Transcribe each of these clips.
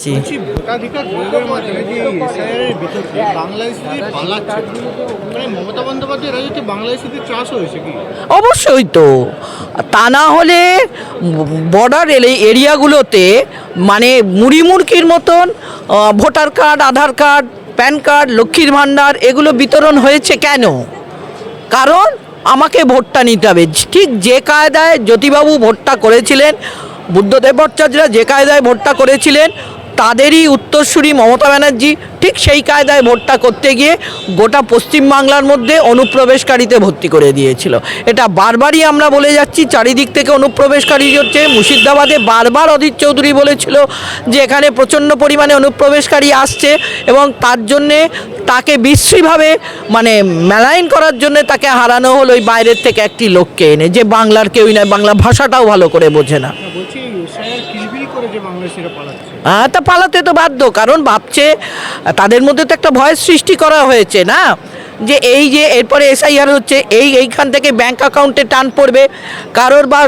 জি। ভোটাধিকার প্রয়োগের মাধ্যমে যে এসআইআর বিতর্কে বাংলাদেশিদের পালাচ্ছে মানে মমতা বন্দ্যোপাধ্যায় রাজত্বে বাংলাদেশিদের চাষ হয়েছে কি? অবশ্যই তো। তা না হলে বর্ডার এরিয়াগুলোতে মানে মুড়ি মুড়কির মতন voter card Aadhaar card PAN card লক্ষ্মীর ভাণ্ডার এগুলো বিতরণ হয়েছে কেন? কারণ আমাকে ভোটটা নিতে হবে। ঠিক যে কায়দায় জ্যোতিবাবু ভোটটা করেছিলেন বুদ্ধদেব ভট্টাচার্যরা যে কায়দায় ভোটটা করেছিলেন তাদেরই উত্তরসূরি মমতা ব্যানার্জি ঠিক সেই কায়দায় ভোটটা করতে গিয়ে গোটা পশ্চিমবাংলার মধ্যে অনুপ্রবেশকারীতে ভর্তি করে দিয়েছিল। এটা বারবারই আমরা বলে যাচ্ছি, চারিদিক থেকে অনুপ্রবেশকারী হচ্ছে। মুর্শিদাবাদে বারবার অধীর চৌধুরী বলেছিল যে এখানে প্রচণ্ড পরিমাণে অনুপ্রবেশকারী আসছে এবং তার জন্যে তাকে বিশ্রীভাবে মানে মেলাইন করার জন্য তাকে হারানো হলো ওই বাইরের থেকে একটি লোককে এনে, যে বাংলার কেউই নয়, বাংলা ভাষাটাও ভালো করে বোঝে না। তা পালাতে তো বাধ্য, কারণ ভাবছে তাদের মধ্যে তো একটা ভয়ের সৃষ্টি করা হয়েছে, না? যে এই যে এরপরে এসআইআর হচ্ছে, এই, এইখান থেকে ব্যাংক অ্যাকাউন্টে টান পড়বে, কারোর বা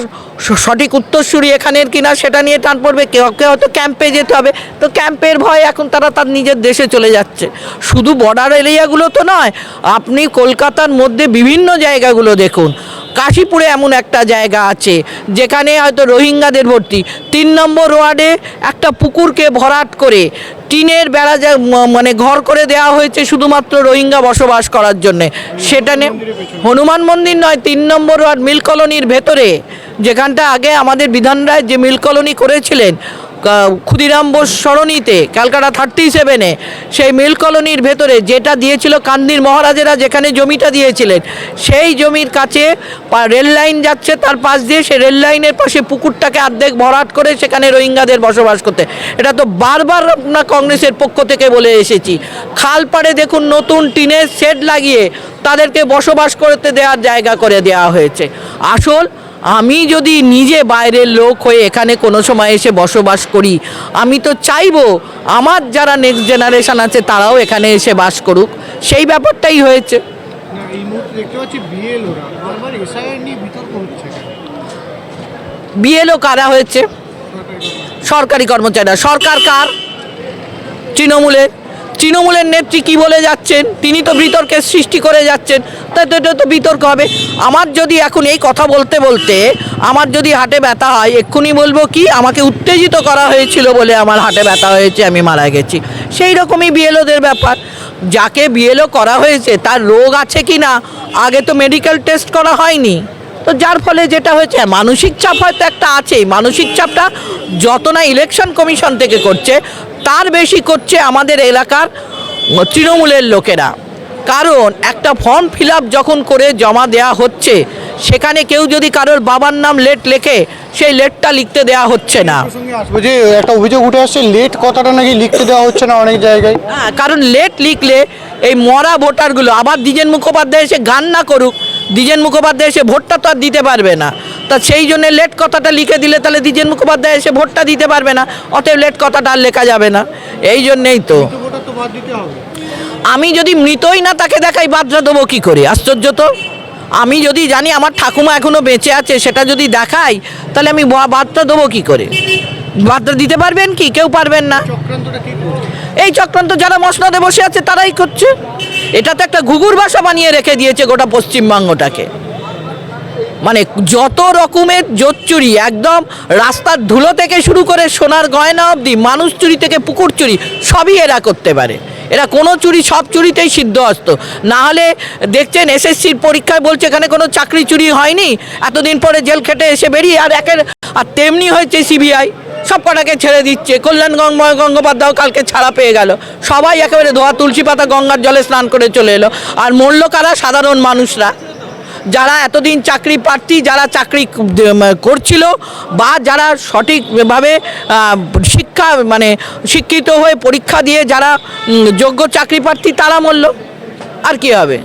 সঠিক উত্তরসূরি এখানের কিনা সেটা নিয়ে টান পড়বে, কেউ কেউ হয়তো ক্যাম্পে যেতে হবে, তো ক্যাম্পের ভয় এখন তারা তার নিজের দেশে চলে যাচ্ছে। শুধু বর্ডার এরিয়াগুলো তো নয়, আপনি কলকাতার মধ্যে বিভিন্ন জায়গাগুলো দেখুন কাশীপুরে এমন একটা জায়গা আছে, যেখানে হয়তো রোহিঙ্গাদের ভর্তি। তিন নম্বর ওয়ার্ডে একটা পুকুরকে ভরাট করে টিনের বেড়া যা মানে ঘর করে দেওয়া হয়েছে শুধুমাত্র রোহিঙ্গা বসবাস করার জন্যে। সেটা নিয়ে হনুমান মন্দির নয়, তিন নম্বর ওয়ার্ড মিল কলোনির ভেতরে, যেখানটা আগে আমাদের বিধান রায় যে মিল কলোনি করেছিলেন ক্ষুদিরাম বোস সরণিতে, ক্যালকাটা থার্টি সেভেনে, সেই মিল কলোনির ভেতরে যেটা দিয়েছিল কান্দির মহারাজেরা, যেখানে জমিটা দিয়েছিলেন, সেই জমির কাছে রেল লাইন যাচ্ছে, তার পাশ দিয়ে সেই রেল লাইনের পাশে পুকুরটাকে অর্ধেক ভরাট করে সেখানে রোহিঙ্গাদের বসবাস করতে। এটা তো বারবার না কংগ্রেসের পক্ষ থেকে বলে এসেছি। খাল পাড়ে দেখুন নতুন টিনের শেড লাগিয়ে তাদেরকে বসবাস করতে দেওয়ার জায়গা করে দেওয়া হয়েছে। আসল আমি যদি নিজে বাইরের লোক হয়ে এখানে কোনো সময় এসে বসবাস করি আমি তো চাইব আমার যারা নেক্সট জেনারেশন আছে তারাও এখানে এসে বাস করুক। সেই ব্যাপারটাই হয়েছে। বিএলও কারা হয়েছে? সরকারি কর্মচারীরা। সরকার কার? তৃণমূলের। তৃণমূলের নেত্রী কি বলে যাচ্ছেন? তিনি তো বিতর্কের সৃষ্টি করে যাচ্ছেন। তাই তো এটা তো বিতর্ক হবে। আমার যদি এখন এই কথা বলতে বলতে আমার যদি হাটে ব্যথা হয় এক্ষুনি বলব কি? আমাকে উত্তেজিত করা হয়েছিল বলে আমার হাটে ব্যথা হয়েছে আমি মারা গেছি। সেই রকমই বিএলওদের ব্যাপার। যাকে বিএলও করা হয়েছে তার রোগ আছে কি না? আগে তো মেডিকেল টেস্ট করা হয়নি। তো যার ফলে যেটা হয়েছে হ্যাঁ, মানসিক চাপ হয়তো একটা আছেই। মানসিক চাপটা যত না ইলেকশন কমিশন থেকে করছে তার বেশি করছে আমাদের এলাকার তৃণমূলের লোকেরা। কারণ একটা ফর্ম ফিল যখন করে জমা দেয়া হচ্ছে সেখানে কেউ যদি কারোর বাবার নাম লেট লেখে সেই লেটটা লিখতে দেয়া হচ্ছে না। যে একটা অভিযোগ উঠে আসছে লেট কথাটা নাকি লিখতে দেওয়া হচ্ছে না অনেক জায়গায়। হ্যাঁ কারণ লেট লিখলে এই মরা ভোটারগুলো আবার দ্বিজেন মুখোপাধ্যায় এসে গান না করুক দ্বিজেন মুখোপাধ্যায় এসে ভোটটা তো আর দিতে পারবে না। তা সেই জন্য লেট কথাটা লিখে দিলে তাহলে দ্বিজেন মুখোপাধ্যায় এসে ভোটটা দিতে পারবে না অতএব লেট কথাটা আর লেখা যাবে না। এই জন্যেই তো। আমি যদি মৃতই না তাকে দেখাই বাদরা দেবো কী করে? আশ্চর্য তো। আমি যদি জানি আমার ঠাকুমা এখনও বেঁচে আছে সেটা যদি দেখাই তাহলে আমি বাদটা দেবো কী করে? বাদটা দিতে পারবেন কি? কেউ পারবেন না। এই চক্রান্ত যারা মসনদে বসে আছে, তারাই করছে। এটা তো একটা ঘুঘুর বাসা বানিয়ে রেখে দিয়েছে গোটা পশ্চিমবঙ্গটাকে। মানে যত রকমের জোর চুরি একদম রাস্তার ধুলো থেকে শুরু করে সোনার গয়না অবধি, মানুষ চুরি থেকে পুকুর চুরি, সবই এরা করতে পারে। এরা কোনো চুরি, সব চুরিতেই সিদ্ধহস্ত। না হলে দেখছেন এসএসসির পরীক্ষায় বলছে এখানে কোনো চাকরি চুরি হয়নি, এতদিন পরে জেল খেটে এসে বেরিয়ে, আর একের আর তেমনি হয়েছে সিবিআই। সব কটাকে ছেড়ে দিচ্ছে। কল্যাণ গঙ্গময় গঙ্গোপাধ্যায় কালকে ছাড়া পেয়ে গেল। সবাই একেবারে ধোয়া তুলসী পাতা গঙ্গার জলে স্নান করে চলে এলো। আর মরল কারা? সাধারণ মানুষরা। যারা এতদিন চাকরি প্রার্থী, যারা চাকরি করছিল বা যারা সঠিকভাবে শিক্ষা মানে শিক্ষিত হয়ে পরীক্ষা দিয়ে যারা যোগ্য চাকরি প্রার্থী, তারা মরল। আর কি হবে?